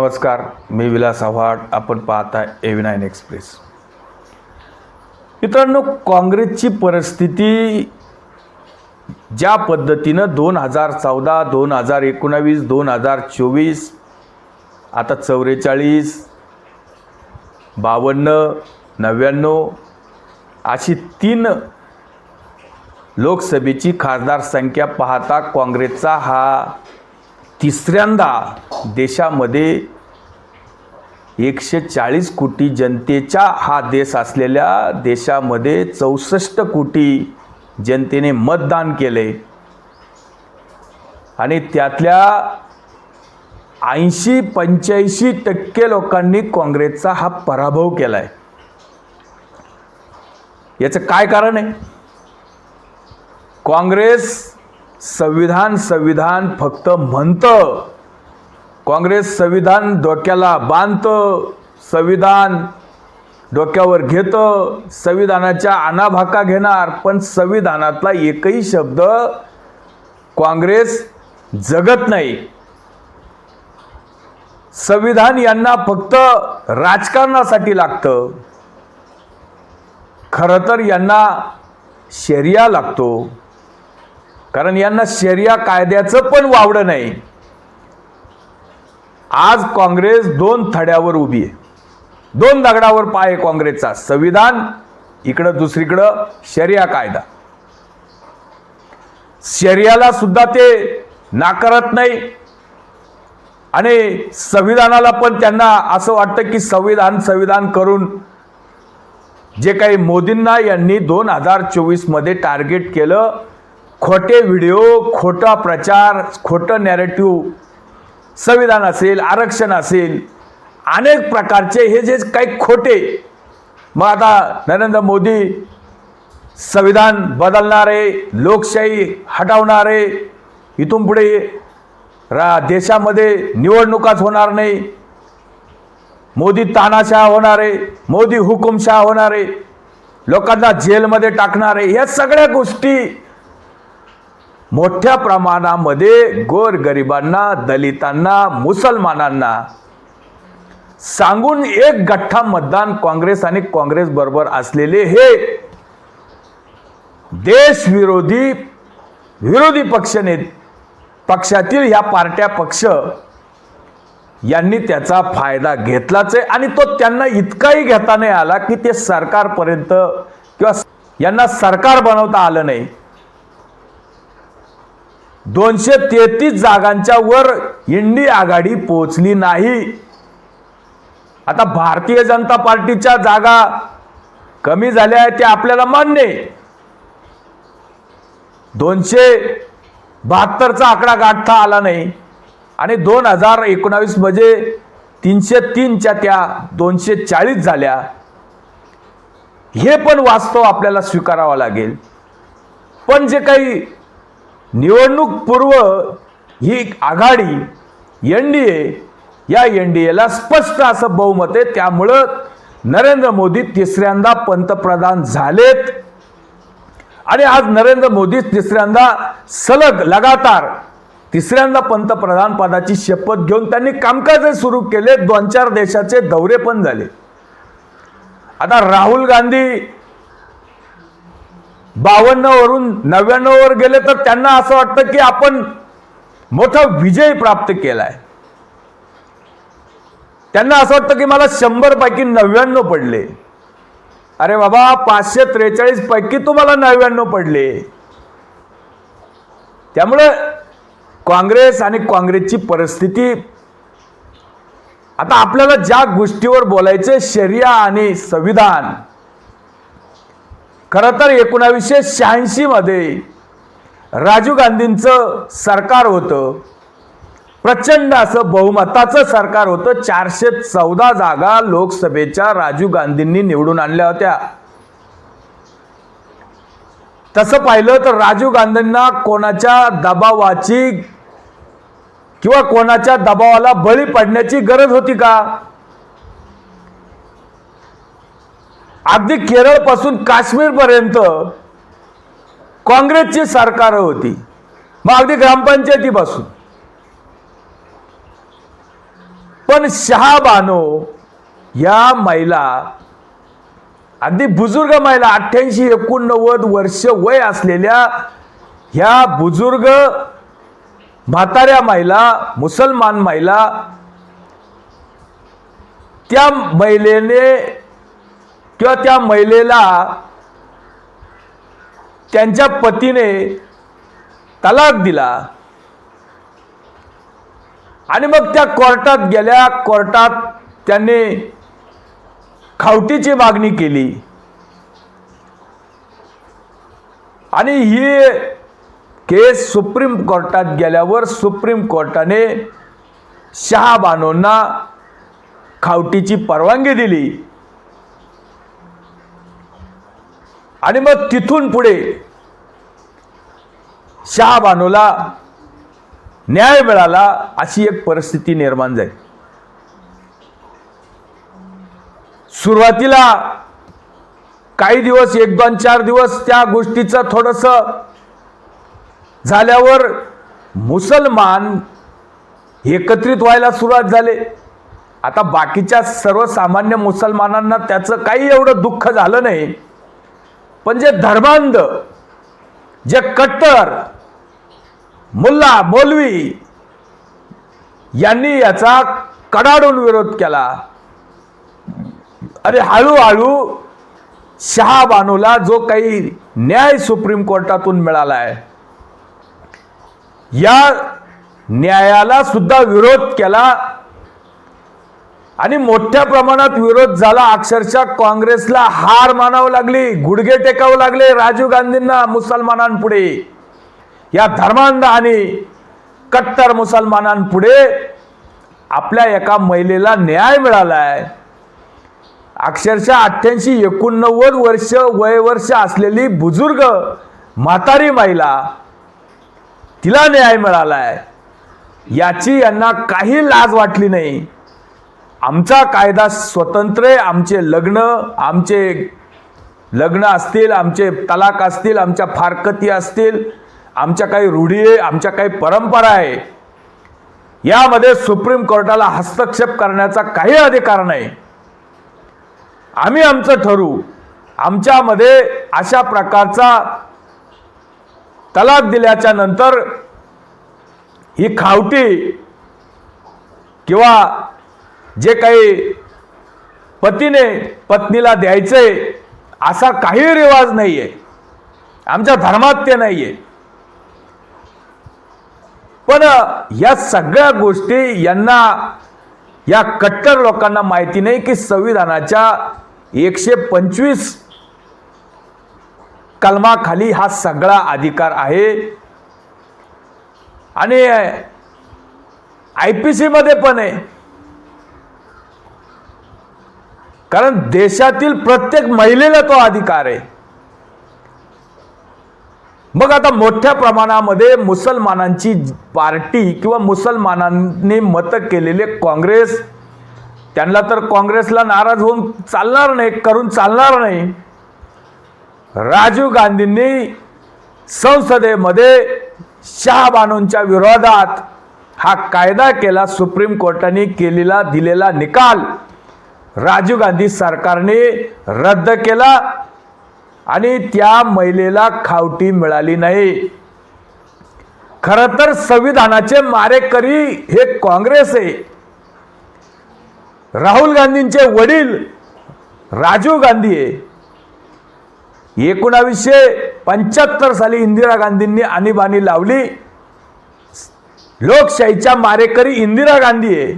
नमस्कार मी विलास आव्हाड. आपण पाहता एव्ही नाईन एक्सप्रेस. मित्रांनो काँग्रेसची परिस्थिती ज्या पद्धतीनं दोन हजार चौदा दोन हजार एकोणावीस दोन हजार चोवीस आता चौवेचाळीस बावन्न नव्याण्णव अशी तीन लोकसभेची खासदार संख्या पाहता काँग्रेसचा हा तिसऱ्यांदा देशामध्ये एकशे चाळीस कोटी जनतेचा हा देश असलेल्या देशामध्ये चौसष्ट कोटी जनतेने मतदान केले. आणि त्यातल्या ऐंशी पंच्याऐंशी टक्के लोकांनी काँग्रेसचा हा पराभव केला आहे याचं काय कारण आहे? काँग्रेस संविधान संविधान फक्त म्हणतं. काँग्रेस संविधान डोक्याला बांधतं. संविधान डोक्यावर घेतं. संविधानाच्या आनाभाका घेणार. पण संविधानातला एकही शब्द काँग्रेस जगत नाही. संविधान यांना फक्त राजकारणासाठी लागतं. खरं तर यांना शरिया लागतो. कारण यांना शरिया कायद्याचं पण वावडं नाही. आज काँग्रेस दोन थड्यावर उभी आहे. दोन दगडावर पाय आहे काँग्रेसचा. संविधान इकडं दुसरीकडं शरिया कायदा. शरियाला सुद्धा ते नाकारत नाही. आणि संविधानाला पण त्यांना असं वाटतं की संविधान संविधान करून जे काही मोदींना यांनी दोन हजार चोवीसमध्ये टार्गेट केलं खोटे व्हिडिओ खोटा प्रचार खोटं नॅरेटिव्ह संविधान असेल आरक्षण असेल अनेक प्रकारचे हे जे काही खोटे मग आता नरेंद्र मोदी संविधान बदलणारे लोकशाही हटवणारे इथून पुढे रा देशामध्ये निवडणुकाच होणार नाही. मोदी तानाशाह होणारे मोदी हुकुमशाह होणारे लोकांना जेलमध्ये टाकणारे या सगळ्या गोष्टी मोठ्या प्रमाणामध्ये गोरगरिबांना दलितांना मुसलमानांना. सांगून एक गठ्ठा मतदान काँग्रेस आणि काँग्रेस बरोबर असलेले हे देशविरोधी विरोधी पक्षने पक्षातील ह्या पार्ट्या पक्ष यांनी त्याचा फायदा घेतलाच आहे आणि तो त्यांना इतकाही घेता नाही आला की ते सरकारपर्यंत किंवा यांना सरकार बनवता आलं नाही. दोनशे तेहतीस जागांच्या वर इंडी आघाडी पोचली नाही. आता भारतीय जनता पार्टीच्या जागा कमी झाल्या आहेत ते आपल्याला मान्य दोनशे बहात्तरचा आकडा गाठता आला नाही. आणि दोन हजार एकोणावीसमध्ये तीनशे तीनच्या त्या दोनशे चाळीस झाल्या. हे पण वास्तव आपल्याला स्वीकारावं लागेल. पण जे काही निवडणूक पूर्व ही आघाडी एन डी ए या एन डी एला स्पष्ट असं बहुमत आहे. त्यामुळं नरेंद्र मोदी तिसऱ्यांदा पंतप्रधान झालेत. आणि आज नरेंद्र मोदी तिसऱ्यांदा सलग लगातार तिसऱ्यांदा पंतप्रधान पदाची शपथ घेऊन त्यांनी कामकाज सुरू केले. दोन चार देशाचे दौरे पण झाले. आता राहुल गांधी बावन्न वरून नव्याण्णव वर गेले तर त्यांना असं वाटतं की आपण मोठा विजय प्राप्त केलाय. त्यांना असं वाटतं की मला शंभर पैकी नव्याण्णव पडले. अरे बाबा पाचशे त्रेचाळीस पैकी तुम्हाला नव्याण्णव पडले. त्यामुळं काँग्रेस आणि काँग्रेसची परिस्थिती आता आपल्याला ज्या गोष्टीवर बोलायचे शरिया आणि संविधान खरं तर एकोणावीसशे शहाऐंशीमध्ये राजीव गांधींचं सरकार होतं. प्रचंड असं बहुमताचं सरकार होतं. चारशे चौदा जागा लोकसभेच्या राजीव गांधींनी निवडून आणल्या होत्या. तसं पाहिलं तर राजीव गांधींना कोणाच्या दबावाची किंवा कोणाच्या दबावाला बळी पडण्याची गरज होती का? अगदी केरळपासून काश्मीर पर्यंत काँग्रेसची सरकार होती. मग अगदी ग्रामपंचायतीपासून. पण शहाबानो या महिला अगदी बुजुर्ग महिला अठ्ठ्याऐंशी एकोणनव्वद वर्ष वय असलेल्या ह्या बुजुर्ग म्हाताऱ्या महिला मुसलमान महिला त्या महिलेने किंवा त्या महिलेला त्यांच्या पतीने तलाक दिला. आणि मग त्या कोर्टात गेल्या कोर्टात त्यांनी खावटीची मागणी केली. आणि ही केस सुप्रीम कोर्टात गेल्यावर सुप्रीम कोर्टाने शहाबानोंना खावटीची परवानगी दिली. आणि मग तिथून पुढे शहाबानूला न्याय मिळाला अशी एक परिस्थिती निर्माण झाली. सुरुवातीला काही दिवस एक दोन चार दिवस त्या गोष्टीचं थोडस झाल्यावर मुसलमान एकत्रित व्हायला सुरुवात झाले. आता बाकीच्या सर्वसामान्य मुसलमानांना त्याचं काही एवढं दुःख झालं नाही. पण जे धर्मांध जे कट्टर मुल्ला मौलवी यांनी याचा कडाडून विरोध केला. अरे हळूहळू शहाबानूला जो काही न्याय सुप्रीम कोर्टातून मिळाला आहे या न्यायाला सुद्धा विरोध केला आणि मोठ्या प्रमाणात विरोध झाला. अक्षरशः काँग्रेसला हार मानावं लागली. गुडघे टेकावं लागले राजीव गांधींना मुसलमानांपुढे. या धर्मांध आणि कट्टर मुसलमानांपुढे आपल्या एका महिलेला न्याय मिळालाय. अक्षरशः अठ्ठ्याऐंशी एकोणनव्वद वर्ष वयवर्ष असलेली बुजुर्ग म्हातारी महिला तिला न्याय मिळालाय. याची यांना काही लाज वाटली नाही. आमचा कायदा स्वतंत्र आहे आमचे लग्न आमचे लग्न असतील आमचे तलाक असतील आमच्या फारकती असतील आमच्या काही रूढी आहे आमच्या काही परंपरा आहे यामध्ये सुप्रीम कोर्टाला हस्तक्षेप करण्याचा काही अधिकार नाही. आम्ही आमचं ठरवू आमच्यामध्ये अशा प्रकारचा तलाक दिल्याच्या नंतर ही खावटी किंवा जे काही पतीने पत्नीला द्यायचंय असा काही रिवाज नाहीये. आमच्या धर्मात ते नाहीये. पण या सगळ्या गोष्टी यांना या कट्टर लोकांना माहिती नाही की संविधानाच्या एकशे पंचवीस कलमाखाली हा सगळा अधिकार आहे. आणि आय पी सीमध्ये पण आहे. कारण देशातील प्रत्येक महिलेला तो अधिकार आहे. मग आता मोठ्या प्रमाणामध्ये मुसलमानांची पार्टी किंवा मुसलमानांनी मतं केलेले काँग्रेस त्यांना तर काँग्रेसला नाराज होऊन चालणार नाही करून चालणार नाही. राजीव गांधींनी संसदेमध्ये शहाबानूंच्या विरोधात हा कायदा केला सुप्रीम कोर्टाने केलेला दिलेला निकाल. राजीव गांधी सरकारने रद्द केला आणि त्या महिलेला खावटी मिळाली नाही. खर तर संविधानाचे मारेकरी हे काँग्रेस आहे. राहुल गांधींचे वडील राजीव गांधी आहे. एकोणावीसशे पंच्याहत्तर साली इंदिरा गांधींनी आणीबाणी लावली. लोकशाहीच्या मारेकरी इंदिरा गांधी आहे.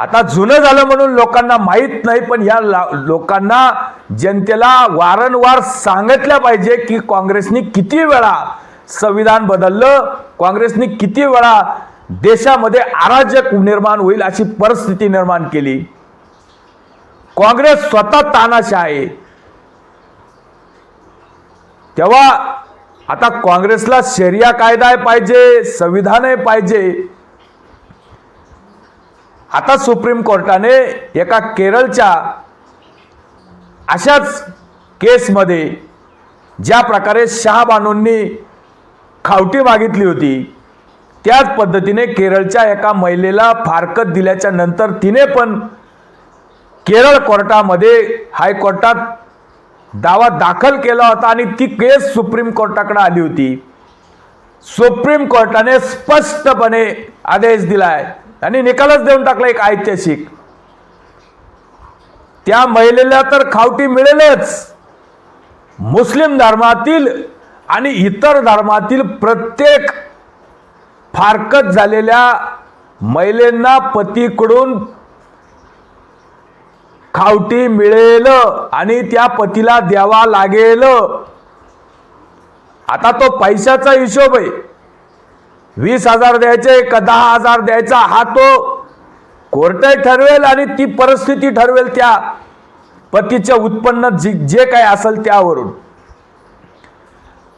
आता जुनं झालं म्हणून लोकांना माहीत नाही पण या लोकांना जनतेला वारंवार सांगितलं पाहिजे की काँग्रेसनी किती वेळा संविधान बदललं काँग्रेसनी किती वेळा देशामध्ये अराजक निर्माण होईल अशी परिस्थिती निर्माण केली. काँग्रेस स्वतः तानाशा आहे. तेव्हा आता काँग्रेसला शरिया कायदा पाहिजे संविधानही पाहिजे आता सुप्रीम कोर्टाने एका केरळच्या अशाच केसमध्ये ज्या प्रकारे शहाबानूंनी खावटी मागितली होती त्याच पद्धतीने केरळच्या एका महिलेला फारकत दिल्याच्या नंतर तिने पण केरळ कोर्टामध्ये हायकोर्टात दावा दाखल केला होता आणि ती केस सुप्रीम कोर्टाकडे आली होती. सुप्रीम कोर्टाने स्पष्टपणे आदेश दिलाय. आणि निकालच देऊन टाकला एक ऐतिहासिक. त्या महिलेला तर खावटी मिळेलच. मुस्लिम धर्मातील आणि इतर धर्मातील प्रत्येक फारकत झालेल्या महिलेंना पतीकडून खावटी मिळेल आणि त्या पतीला द्यावा लागेल. आता तो पैशाचा हिशोब आहे. वीस हजार द्यायचे का दहा हजार द्यायचा हा तो कोर्ट ठरवेल आणि ती परिस्थिती ठरवेल त्या पतीच्या उत्पन्न जे जे काय असेल त्यावरून.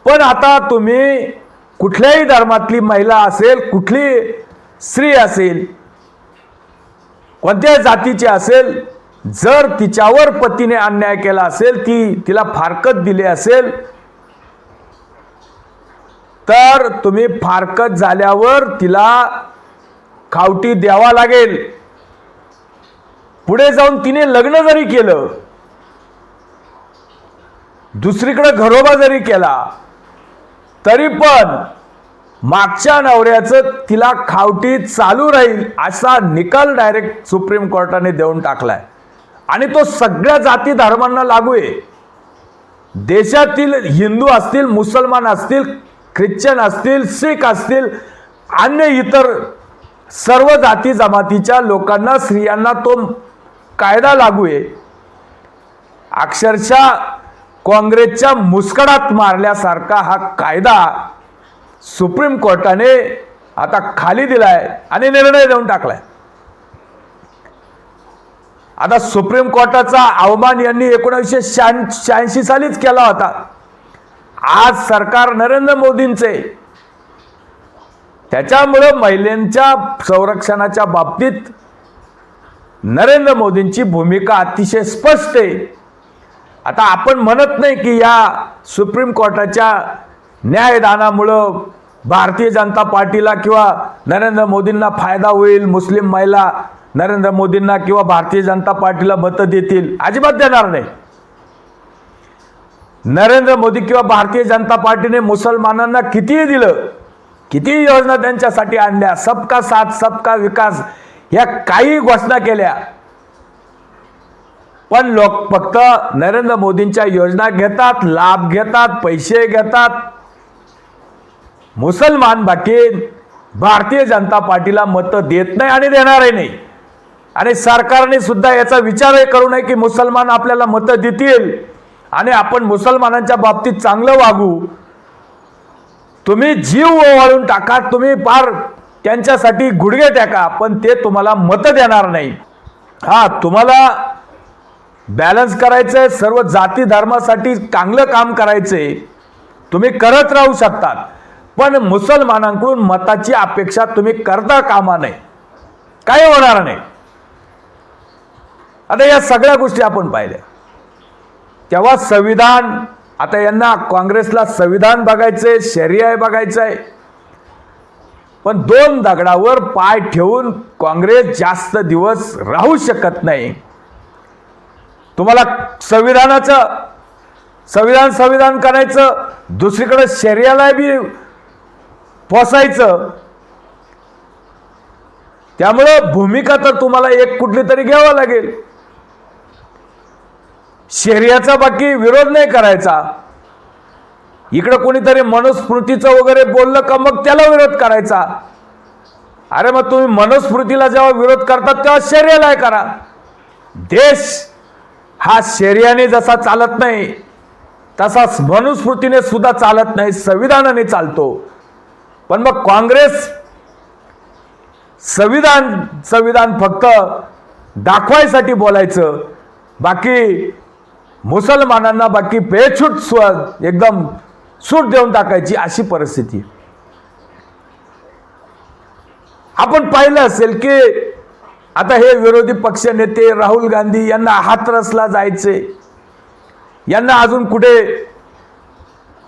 पण आता तुम्ही कुठल्याही धर्मातली महिला असेल कुठली स्त्री असेल कोणत्याही जातीची असेल जर तिच्यावर पतीने अन्याय केला असेल ती तिला फारकत दिली असेल तर तुम्ही फारकत झाल्यावर तिला खावटी द्यावा लागेल. पुढे जाऊन तिने लग्न जरी केलं दुसरीकडे घरोबा जरी केला तरी पण मागच्या नवऱ्याचं तिला खावटी चालू राहील असा निकाल डायरेक्ट सुप्रीम कोर्टाने देऊन टाकलाय. आणि तो सगळ्या जाती धर्मांना लागू आहे. देशातील हिंदू असतील मुसलमान असतील ख्रिश्चन असतील शीख असतील अन्य इतर सर्व जाती जमातीच्या लोकांना स्त्रियांना तो कायदा लागू आहे. अक्षरशः काँग्रेसच्या मुस्कडात मारल्यासारखा हा कायदा सुप्रीम कोर्टाने आता खाली दिलाय आणि निर्णय देऊन टाकलाय. आता सुप्रीम कोर्टाचा अवमान यांनी एकोणीसशे शहाऐंशी सालीच केला होता. आज सरकार नरेंद्र मोदींचे. त्याच्यामुळं महिलांच्या संरक्षणाच्या बाबतीत नरेंद्र मोदींची भूमिका अतिशय स्पष्ट आहे. आता आपण म्हणत नाही की या सुप्रीम कोर्टाच्या न्यायदानामुळं भारतीय जनता पार्टीला किंवा नरेंद्र मोदींना फायदा होईल मुस्लिम महिला नरेंद्र मोदींना किंवा भारतीय जनता पार्टीला मतं देतील अजिबात देणार नाही. नरेंद्र मोदी किंवा भारतीय जनता पार्टीने मुसलमानांना कितीही दिलं कितीही योजना त्यांच्यासाठी आणल्या सबका साथ सबका विकास या काही घोषणा केल्या. पण लोक फक्त नरेंद्र मोदींच्या योजना घेतात लाभ घेतात पैसे घेतात. मुसलमान बाकी भारतीय जनता पार्टीला मतं देत नाही आणि देणारही नाही. आणि सरकारने सुद्धा याचा विचारही करू नये की मुसलमान आपल्याला मतं देतील. आणि आपण मुसलमानांच्या बाबतीत चांगलं वागू तुम्ही जीव ओवाळून टाका तुम्ही फार त्यांच्यासाठी गुडघे टाका पण ते तुम्हाला मतं देणार नाही. हा तुम्हाला बॅलन्स करायचं आहे सर्व जाती धर्मासाठी चांगलं काम करायचंय. तुम्ही करत राहू शकतात पण मुसलमानांकडून मताची अपेक्षा तुम्ही करता कामा नये. काही होणार नाही. आता या सगळ्या गोष्टी आपण पाहिल्या. तेव्हा संविधान आता यांना काँग्रेसला संविधान बघायचंय शर्याय बघायचं आहे पण दोन दगडावर पाय ठेवून काँग्रेस जास्त दिवस राहू शकत नाही. तुम्हाला संविधानाचं संविधान संविधान करायचं दुसरीकडे शर्याला बी पोसायचं. त्यामुळं भूमिका तर तुम्हाला एक कुठली तरी घ्यावं लागेल. शर्याचा बाकी विरोध नाही करायचा. इकडं कोणीतरी मनुस्मृतीचं वगैरे बोललं का मग त्याला विरोध करायचा. अरे मग तुम्ही मनुस्मृतीला जेव्हा विरोध करतात तेव्हा शर्याला करा. देश हा शर्याने जसा चालत नाही तसाच मनुस्मृतीने सुद्धा चालत नाही संविधानाने चालतो. पण मग काँग्रेस संविधान संविधान फक्त दाखवायसाठी बोलायचं. बाकी मुसलमानांना बाकी पेछूट स्व एकदम सूट देऊन टाकायची अशी परिस्थिती. आपण पाहिलं असेल की आता हे विरोधी पक्ष नेते राहुल गांधी यांना हातरसला जायचे. यांना अजून कुठे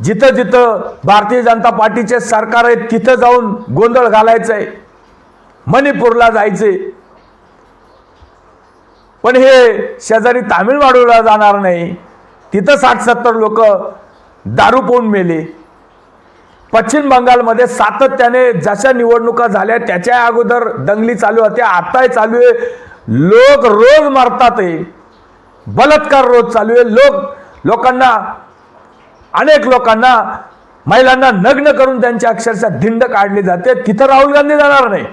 जिथं जिथं भारतीय जनता पार्टीचे सरकार आहे तिथं जाऊन गोंधळ घालायचंय. मणिपूरला जायचे पण हे शेजारी तामिळनाडूला जाणार नाही. तिथं साठ सत्तर लोक दारू पोहून मेले. पश्चिम बंगालमध्ये सातत्याने जशा निवडणुका झाल्या त्याच्या अगोदर दंगली चालू होत्या आताही चालू आहे. लोक रोज मारतात आहे बलात्कार रोज चालू आहे. लोक लोकांना अनेक लोकांना महिलांना नग्न करून त्यांची अक्षरशः धिंड काढली जाते. तिथं राहुल गांधी जाणार नाही.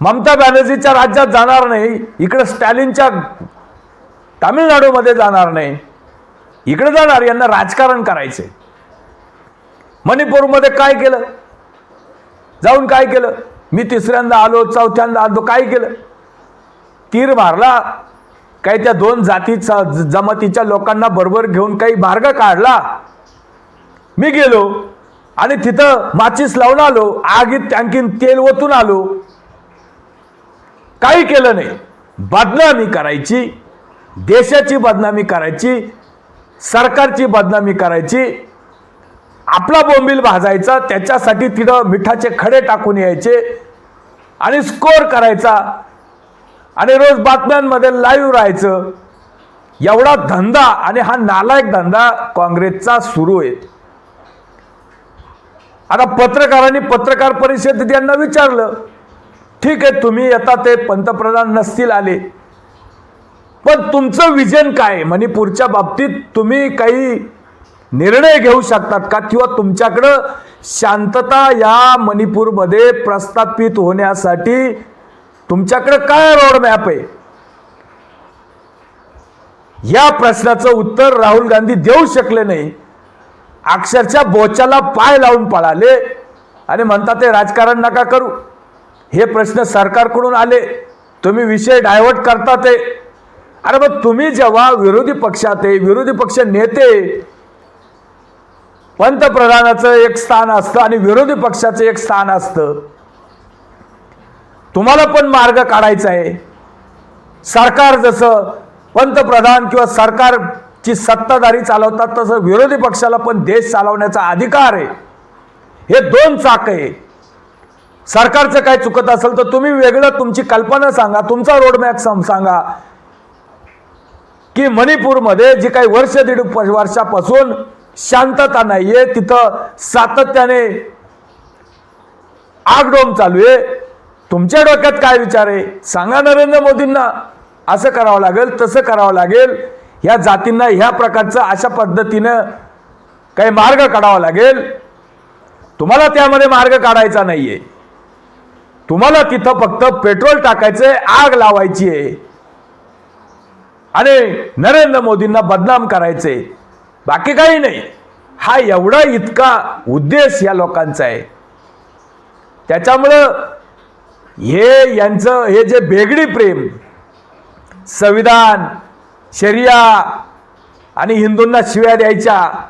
ममता बॅनर्जीच्या राज्यात जाणार नाही इकडं स्टॅलिनच्या तामिळनाडूमध्ये जाणार नाही. इकडे जाणार यांना राजकारण करायचे मणिपूरमध्ये काय केलं? जाऊन काय केलं? मी तिसऱ्यांदा आलो चौथ्यांदा आलो काय केलं? तीर मारला. काही त्या दोन जातीचा जमातीच्या लोकांना बरोबर घेऊन काही मार्ग काढला. मी गेलो आणि तिथं माचीस लावून आलो. आगीत टँकीन तेल ओतून आलो. काही केलं नाही. बदनामी करायची देशाची बदनामी करायची सरकारची बदनामी करायची आपला बोंबील भाजायचा त्याच्यासाठी तिथं मिठाचे खडे टाकून यायचे आणि स्कोअर करायचा. आणि रोज बातम्यांमध्ये लाईव्ह राहायचं. एवढा धंदा आणि हा नालायक धंदा काँग्रेसचा सुरू आहे. आता पत्रकारांनी पत्रकार परिषदेत यांना विचारलं ठीक आहे तुम्ही आता ते पंतप्रधान नसतील आले. पण तुमचं विजन काय? मणिपूरच्या बाबतीत तुम्ही काही निर्णय घेऊ शकतात का? किंवा तुमच्याकडं शांतता या मणिपूरमध्ये प्रस्थापित होण्यासाठी तुमच्याकडं काय रोडमॅप आहे? या प्रश्नाचं उत्तर राहुल गांधी देऊ शकले नाही. अक्षरशः बोचाला पाय लावून पळाले. आणि म्हणतात ते राजकारण नका करू. हे प्रश्न सरकारकडून आले. तुम्ही विषय डायव्हर्ट करता ते. अरे मग तुम्ही जेव्हा विरोधी पक्षात आहे विरोधी पक्ष नेते पंतप्रधानाचं एक स्थान असतं आणि विरोधी पक्षाचं एक स्थान असतं. तुम्हाला पण मार्ग काढायचा आहे. सरकार जसं पंतप्रधान किंवा सरकारची सत्ताधारी चालवतात तसं विरोधी पक्षाला पण देश चालवण्याचा अधिकार आहे. हे दोन चाक आहे. सरकारचं काय चुकत असेल तर तुम्ही वेगळं तुमची कल्पना सांगा तुमचा रोडमॅप सांगा. की मणिपूरमध्ये जी काही वर्ष दीड वर्षापासून शांतता नाहीये तिथं सातत्याने आगडोम चालू आहे. तुमच्या डोक्यात काय विचार आहे? सांगा नरेंद्र मोदींना. असं करावं लागेल तसं करावं लागेल. ह्या जातींना ह्या प्रकारचं अशा पद्धतीनं काही मार्ग काढावा लागेल. तुम्हाला त्यामध्ये मार्ग काढायचा नाहीये. तुम्हाला तिथं फक्त पेट्रोल टाकायचंय आग लावायची आहे. आणि नरेंद्र मोदींना बदनाम करायचे. बाकी काही नाही. हा एवढा इतका उद्देश या लोकांचा आहे. त्याच्यामुळं हे यांचं हे जे बेगडी प्रेम संविधान शरिया आणि हिंदूंना शिव्या द्यायच्या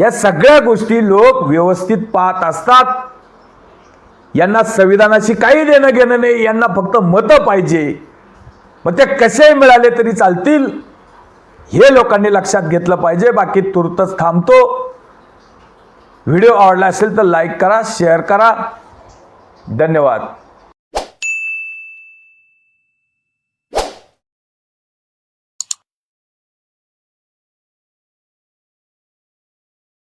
या सगळ्या गोष्टी लोक व्यवस्थित पाहत असतात. यांना संविधानाशी काही देणं घेणं नाही यांना फक्त मतं पाहिजे. मग ते कसेही मिळाले तरी चालतील? हे लोकांनी लक्षात घेतलं पाहिजे. बाकी तुर्तच थांबतो. व्हिडिओ आवडला असेल तर लाईक करा शेअर करा. धन्यवाद.